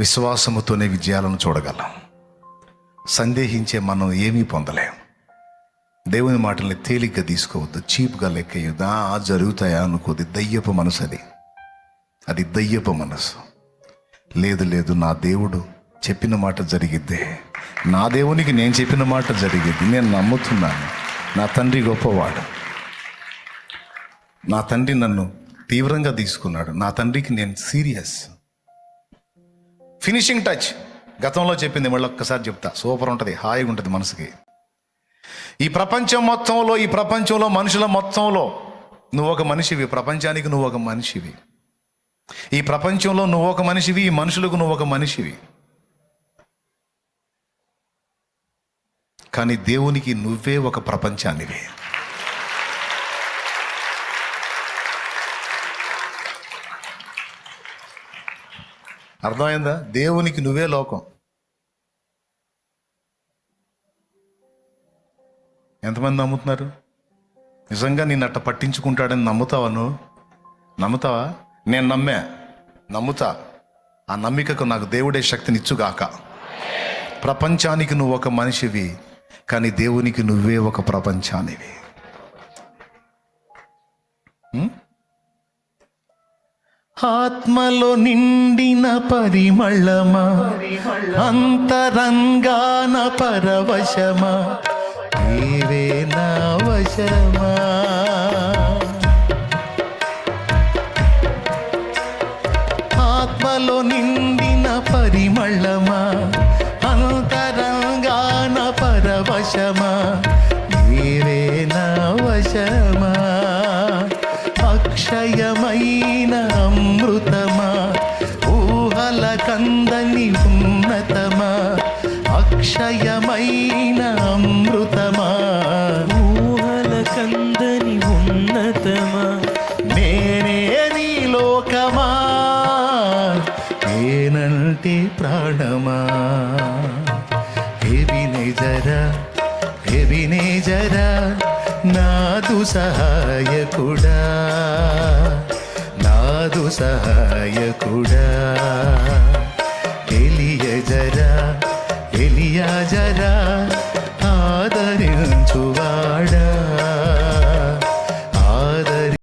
విశ్వాసముతోనే విజయాలను చూడగలం. సందేహించే మనం ఏమీ పొందలేం. దేవుని మాటల్ని తేలిగ్గా తీసుకోవద్దు చీప్గా లెక్కయ్యొద్దు ఆ జరుగుతాయా అనుకోది దయ్యపు మనసు అది. అది దయ్యపు మనసు. లేదు లేదు నా దేవుడు చెప్పిన మాట జరిగిద్దే. నా దేవునికి నేను చెప్పిన మాట జరిగిద్ది. నేను నమ్ముతున్నాను. నా తండ్రి గొప్పవాడు. నా తండ్రి నన్ను తీవ్రంగా తీసుకున్నాడు. నా తండ్రికి నేను సీరియస్. Finishing touch. గతంలో చెప్పింది మళ్ళీ ఒక్కసారి చెప్తా. సూపర్ ఉంటుంది హాయిగా ఉంటుంది మనసుకి. ఈ ప్రపంచం మొత్తంలో ఈ ప్రపంచంలో మనుషుల మొత్తంలో నువ్వు ఒక మనిషివి. ప్రపంచానికి నువ్వు ఒక మనిషివి. ఈ ప్రపంచంలో నువ్వు ఒక మనిషివి ఈ మనుషులకు నువ్వు ఒక మనిషివి. కానీ దేవునికి నువ్వే ఒక ప్రపంచానివి. అర్థమైందా? దేవునికి నువ్వే లోకం. ఎంతమంది నమ్ముతున్నారు? నిజంగా నేను అట్ట పట్టించుకుంటాడని నమ్ముతావా నువ్వు? నమ్ముతావా? నేను నమ్మే. నమ్ముతా. ఆ నమ్మికకు నాకు దేవుడే శక్తినిచ్చుగాక. ప్రపంచానికి నువ్వు ఒక మనిషివి కానీ దేవునికి నువ్వే ఒక ప్రపంచానివి. ఆత్మలో నిండిన పరిమళమా? అంతరంగాన పరవశమా? నీవే నా వశమా? ఆత్మలో నిండిన పరిమళమా? అంతరంగాన పరవశమా? నీవే నా వశమా? అక్షయమైన అమృతమా? ఊహల కందని ఉన్నతమా? అక్షయమైన అమృతమా? ఊహల కందని ఉన్నతమా? నేనే నీ లోకమా? నేనంటే ప్రాణమా? ఎవినే జరా ఎవినే జరా నాదు సహాయకుడా. నాదు సహాయకుడా.